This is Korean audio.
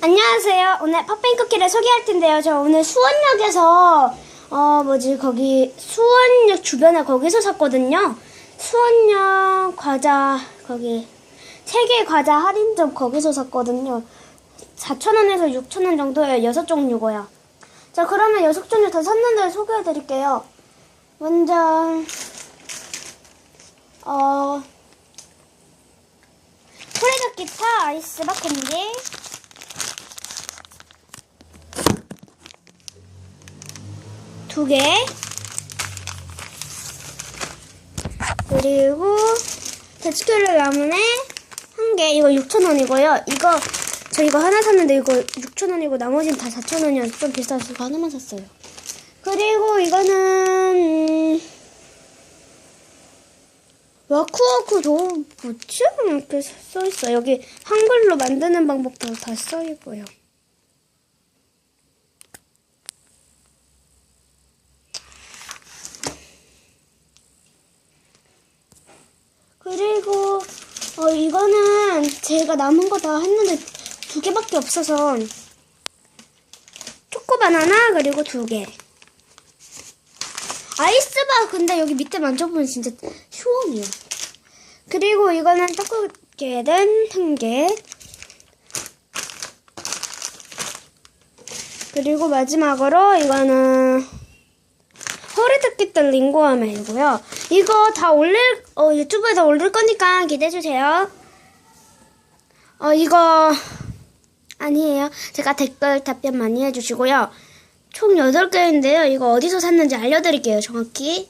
안녕하세요. 오늘 팝핑 쿠키를 소개할 텐데요. 저 오늘 수원역에서 어 뭐지 거기 수원역 주변에 거기서 샀거든요. 수원역 과자 거기 세계 과자 할인점 거기서 샀거든요. 4,000원에서 6,000원 정도에 여섯 종류고요. 자 그러면 여섯 종류 다 샀는데 소개해 드릴게요. 먼저 어 소리가 기타 아이스 바콘기 두 개. 그리고 데츠큐를 라문에 한 개. 이거 6,000원이고요. 이거 저 이거 하나 샀는데 이거 6,000원이고 나머지는 다 4,000원이어서 좀 비싸서 이거 하나만 샀어요. 그리고 이거는 음, 와쿠와쿠 도 뭐지? 이렇게 써 있어. 여기 한글로 만드는 방법도 다 써 있고요. 그리고 어 이거는 제가 남은 거 다 했는데 두 개밖에 없어서 초코 바나나 그리고 두 개. 아이스바 근데 여기 밑에 만져보면 진짜 시원해요. 그리고 이거는 떡국계는 한 개. 그리고 마지막으로 이거는 허리뜯기들 링고아멜이고요. 이거 다 올릴 어, 유튜브에다 올릴 거니까 기대해 주세요. 어 이거 아니에요. 제가 댓글 답변 많이 해주시고요. 총 8개인데요. 이거 어디서 샀는지 알려드릴게요. 정확히.